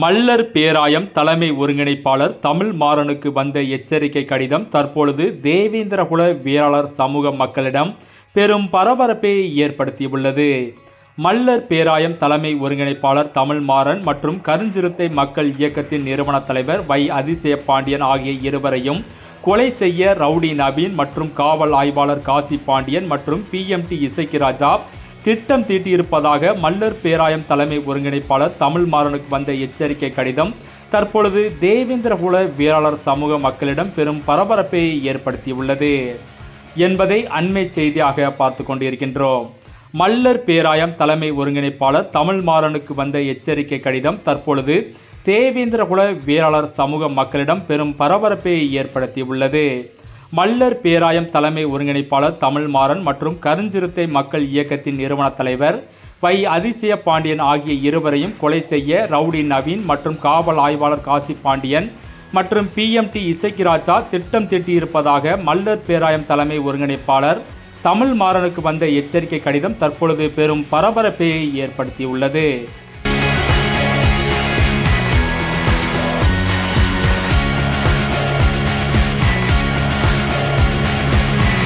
மல்லர் பேராயம் தலைமை ஒருங்கிணைப்பாளர் தமிழ் மாறனுக்கு வந்த எச்சரிக்கை கடிதம் தற்பொழுது தேவேந்திரகுல வீராளர் சமூக மக்களிடம் பெரும் பரபரப்பை ஏற்படுத்தியுள்ளது. மல்லர் பேராயம் தலைமை ஒருங்கிணைப்பாளர் தமிழ் மாறன் மற்றும் கருஞ்சிறுத்தை மக்கள் இயக்கத்தின் நிறுவன தலைவர் வை. அதிசய பாண்டியன் ஆகிய இருவரையும் கொலை செய்ய ரவுடி நவீன் மற்றும் காவல் ஆய்வாளர் காசி பாண்டியன் மற்றும் பிஎம்டி இசைக்கு ராஜா திட்டம் தீட்டியிருப்பதாக மல்லர் பேராயம் தலைமை ஒருங்கிணைப்பாளர் தமிழ் மாறனுக்கு வந்த எச்சரிக்கை கடிதம். தற்பொழுது தேவேந்திரகுல வீராளர் சமூக மக்களிடம் பெரும் பரபரப்பை ஏற்படுத்தியுள்ளது. என்பதை அண்மை செய்தியாக பார்த்து கொண்டிருக்கின்றோம். மல்லர் பேராயம் தலைமை ஒருங்கிணைப்பாளர் தமிழ் மாறனுக்கு வந்த எச்சரிக்கை கடிதம் தற்பொழுது தேவேந்திரகுல வீராளர் சமூக மக்களிடம் பெரும் பரபரப்பை ஏற்படுத்தியுள்ளது. மல்லர் பேராயம் தலைமை ஒருங்கிணைப்பாளர் தமிழ் மாறன் மற்றும் கருஞ்சிறுத்தை மக்கள் இயக்கத்தின் நிறுவன தலைவர் வை அதிசய பாண்டியன் ஆகிய இருவரையும் கொலை செய்ய ரவுடி நவீன் மற்றும் காவல் ஆய்வாளர் காசி பாண்டியன் மற்றும் பிஎம்டி இசைக்கு ராஜா திட்டம் திட்டியிருப்பதாக மல்லர் பேராயம் தலைமை ஒருங்கிணைப்பாளர் தமிழ் மாறனுக்கு வந்த எச்சரிக்கை கடிதம் தற்பொழுது பெரும் பரபரப்பை ஏற்படுத்தியுள்ளது.